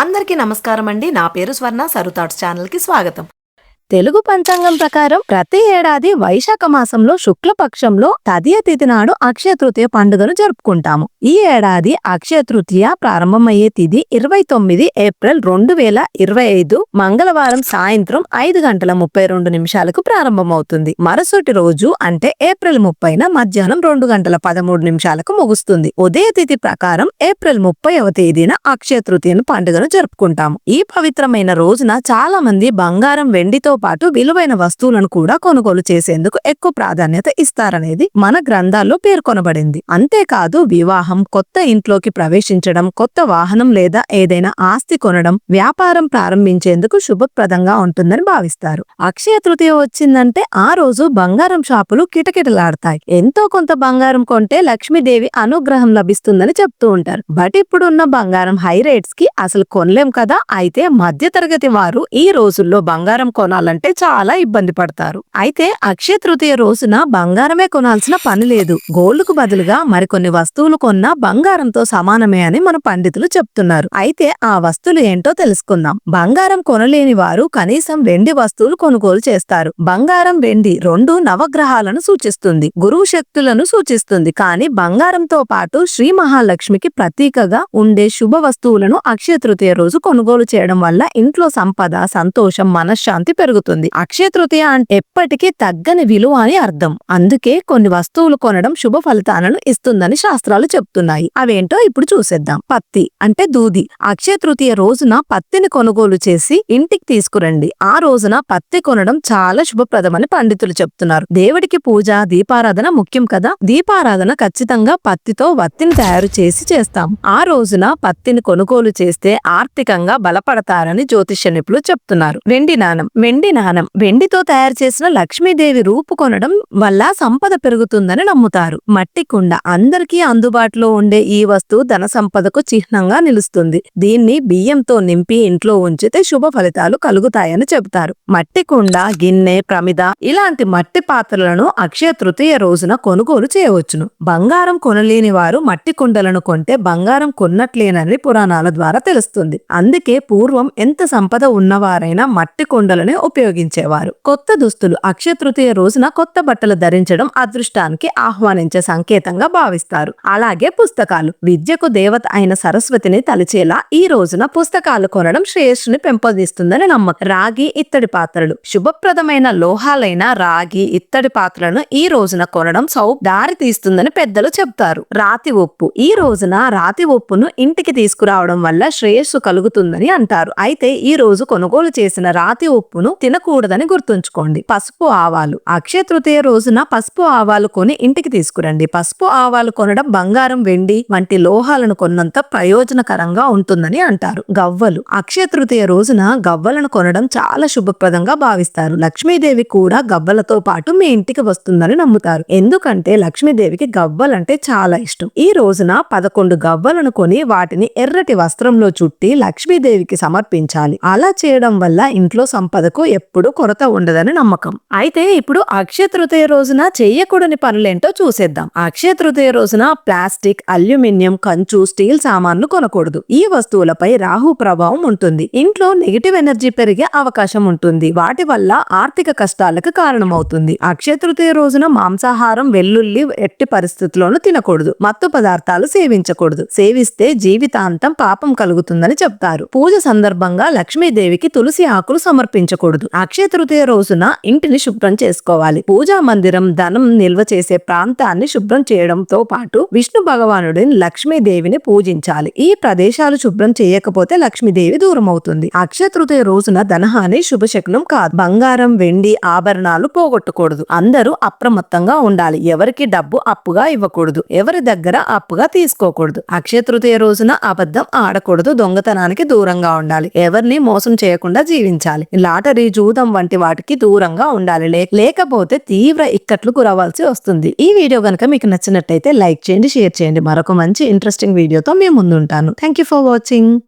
అందరికీ నమస్కారం అండి. నా పేరు స్వర్ణ సరుతాట్స్ ఛానల్కి స్వాగతం. తెలుగు పంచాంగం ప్రకారం ప్రతి ఏడాది వైశాఖ మాసంలో శుక్లపక్షంలో తదియ తిథి నాడు అక్షయ తృతీయ పండుగను జరుపుకుంటాము. ఈ ఏడాది అక్షయ తృతీయ ప్రారంభమయ్యే తిథి ఇరవై తొమ్మిది ఏప్రిల్ రెండు వేల ఇరవై ఐదు మంగళవారం సాయంత్రం ఐదు గంటల ముప్పై రెండు నిమిషాలకు ప్రారంభమవుతుంది. మరుసటి రోజు అంటే ఏప్రిల్ ముప్పైన మధ్యాహ్నం రెండు గంటల పదమూడు నిమిషాలకు ముగుస్తుంది. ఉదయ తిథి ప్రకారం ఏప్రిల్ ముప్పైవ తేదీన అక్షయ తృతీయ పండుగను జరుపుకుంటాము. ఈ పవిత్రమైన రోజున చాలా మంది బంగారం వెండితో పాటు విలువైన వస్తువులను కూడా కొనుగోలు చేసేందుకు ఎక్కువ ప్రాధాన్యత ఇస్తారనేది మన గ్రంథాల్లో పేర్కొనబడింది. అంతేకాదు వివాహం కొత్త ఇంట్లోకి ప్రవేశించడం కొత్త వాహనం లేదా ఏదైనా ఆస్తి కొనడం వ్యాపారం ప్రారంభించేందుకు శుభప్రదంగా ఉంటుందని భావిస్తారు. అక్షయ తృతీయ వచ్చిందంటే ఆ రోజు బంగారం షాపులు కిటకిటలాడతాయి. ఎంతో కొంత బంగారం కొంటే లక్ష్మీదేవి అనుగ్రహం లభిస్తుందని చెప్తూ ఉంటారు. బట్ ఇప్పుడున్న బంగారం హై రేట్స్కి అసలు కొనలేం కదా? అయితే మధ్యతరగతి వారు ఈ రోజుల్లో బంగారం కొనాలంటే చాలా ఇబ్బంది పడతారు. అయితే అక్షయ తృతీయ రోజున బంగారమే కొనాల్సిన పని లేదు. గోల్డ్కు బదులుగా మరికొన్ని వస్తువులు కొన్నా బంగారంతో సమానమే అని మన పండితులు చెప్తున్నారు. అయితే ఆ వస్తువులు ఏంటో తెలుసుకుందాం. బంగారం కొనలేని వారు కనీసం వెండి వస్తువులు కొనుగోలు చేస్తారు. బంగారం వెండి రెండు నవగ్రహాలను సూచిస్తుంది. గురువు శక్తులను సూచిస్తుంది. కానీ బంగారంతో పాటు శ్రీ మహాలక్ష్మికి ప్రతీకగా ఉండే శుభ వస్తువులను అక్షయ తృతీయ రోజు కొనుగోలు చేయడం వల్ల ఇంట్లో సంపద సంతోషం మనశ్శాంతి పెరుగుతుంది. అక్షయ తృతీయ అంటే ఎప్పటికీ తగ్గని విలువ అని అర్థం. అందుకే కొన్ని వస్తువులు కొనడం శుభ ఫలితాలను ఇస్తుందని శాస్త్రాలు చెప్తున్నాయి. అవేంటో ఇప్పుడు చూసేద్దాం. పత్తి అంటే దూది. అక్షయ తృతీయ రోజున పత్తిని కొనుగోలు చేసి ఇంటికి తీసుకురండి. ఆ రోజున పత్తి కొనడం చాలా శుభప్రదమని పండితులు చెప్తున్నారు. దేవుడికి పూజ దీపారాధన ముఖ్యం కదా? దీపారాధన ఖచ్చితంగా పత్తితో వత్తిని తయారు చేసి చేస్తాం. ఆ రోజున పత్తిని కొనుగోలు చేస్తే ఆర్థికంగా బలపడతారని జ్యోతిష్య నిపుణులు చెప్తున్నారు. వెండి నాణం. వెండి నాణం. వెండితో తయారు చేసిన లక్ష్మీదేవి రూపు కొనడం వల్ల సంపద పెరుగుతుందని నమ్ముతారు. మట్టి కుండ అందరికీ అందుబాటులో ఉండే ఈ వస్తువు ధన సంపదకు చిహ్నంగా నిలుస్తుంది. దీన్ని బియ్యంతో నింపి ఇంట్లో ఉంచితే శుభ ఫలితాలు కలుగుతాయని చెబుతారు. మట్టి కుండ గిన్నె ప్రమిద ఇలాంటి మట్టి పాత్రలను అక్షయ తృతీయ రోజున కొనుగోలు చేయవచ్చును. బంగారం కొనలేని వారు మట్టి కుండలను కొంటే బంగారం కొన్నట్లేనని పురాణాల ద్వారా తెలుస్తుంది. అందుకే పూర్వం ఎంత సంపద ఉన్నవారైనా మట్టి కుండలనే ఉపయోగించేవారు. కొత్త దుస్తులు అక్షయ తృతీయ రోజున కొత్త బట్టలు ధరించడం అదృష్టానికి ఆహ్వానించే సంకేతంగా భావిస్తారు. అలాగే పుస్తకాలు. విద్యకు దేవత అయిన సరస్వతిని తలిచేలా ఈ రోజున పుస్తకాలు కొనడం శ్రేయస్సుని పెంపొందిస్తుందని నమ్మకం. రాగి ఇత్తడి పాత్రలు. శుభప్రదమైన లోహాలైన రాగి ఇత్తడి పాత్రలను ఈ రోజున కొనడం సౌ దారి తీస్తుందని పెద్దలు చెప్తారు రాతి ఉప్పు. ఈ రోజున రాతి ఉప్పును ఇంటికి తీసుకురావడం వల్ల శ్రేయస్సు కలుగుతుందని అంటారు. అయితే ఈ రోజు కొనుగోలు చేసిన రాతి ఉప్పును తినకూడదని గుర్తుంచుకోండి. పసుపు ఆవాలు. అక్షయ తృతీయ రోజున పసుపు ఆవాలు కొని ఇంటికి తీసుకురండి. పసుపు ఆవాలు కొనడం బంగారం వెండి వంటి లోహాలను కొన్నంత ప్రయోజనకరంగా ఉంటుందని అంటారు. గవ్వలు. అక్షయ తృతీయ రోజున గవ్వలను కొనడం చాలా శుభప్రదంగా భావిస్తారు. లక్ష్మీదేవి కూడా గవ్వలతో పాటు మీ ఇంటికి వస్తుందని నమ్ముతారు. ఎందుకంటే లక్ష్మీదేవికి గవ్వలంటే చాలా ఇష్టం. ఈ రోజున పదకొండు గవ్వలను కొని వాటిని ఎర్రటి వస్త్రంలో చుట్టి లక్ష్మీదేవికి సమర్పించాలి. అలా చేయడం వల్ల ఇంట్లో సంపదకు ఎప్పుడూ కొరత ఉండదని నమ్మకం. అయితే ఇప్పుడు అక్షయ తృతీయ రోజున చేయకూడని పనులేంటో చూసేద్దాం. అక్షయ తృతీయ రోజున ప్లాస్టిక్ అల్యూమినియం కంచు స్టీల్ సామాన్లు కొనకూడదు. ఈ వస్తువులపై రాహు ప్రభావం ఉంటుంది. ఇంట్లో నెగిటివ్ ఎనర్జీ పెరిగే అవకాశం ఉంటుంది. వాటి వల్ల ఆర్థిక కష్టాలకు కారణమవుతుంది. అక్షయ తృతీయ రోజున మాంసాహారం వెల్లుల్లి ఎట్టి పరిస్థితుల్లోనూ తినకూడదు. మత్తు పదార్థాలు సేవించకూడదు. సేవిస్తే జీవితాంతం పాపం కలుగుతుందని చెప్తారు. పూజ సందర్భంగా లక్ష్మీదేవికి తులసి ఆకులు సమర్పించకూడదు. అక్షయ తృతీయ రోజున ఇంటిని శుభ్రం చేసుకోవాలి. పూజా మందిరం ధనం నిల్వ చేసే ప్రాంతాన్ని శుభ్రం చేయడంతో పాటు విష్ణు భగవానుడిని లక్ష్మీదేవిని పూజించాలి. ఈ ప్రదేశాలు శుభ్రం చేయకపోతే లక్ష్మీదేవి దూరం అవుతుంది అక్షయ తృతీయ రోజున ధనహాని శుభశకునం కాదు. బంగారం వెండి ఆభరణాలు పోగొట్టకూడదు. అందరూ అప్రమత్తంగా ఉండాలి. ఎవరికి డబ్బు అప్పుగా ఇవ్వకూడదు. ఎవరి దగ్గర అప్పుగా తీసుకోకూడదు. అక్షయ తృతీయ రోజున అబద్ధం ఆడకూడదు. దొంగతనానికి దూరంగా ఉండాలి. ఎవరిని మోసం చేయకుండా జీవించాలి. లాటరీ జూదం వంటి వాటికి దూరంగా ఉండాలి. లే- లేకపోతే తీవ్ర ఇక్కట్లు గురవాల్సి వస్తుంది. ఈ వీడియో కనుక మీకు నచ్చినట్టయితే లైక్ చేయండి షేర్ చేయండి. మరొక మంచి ఇంట్రెస్టింగ్ వీడియోతో మేము ముందుంటాను. Thank you for watching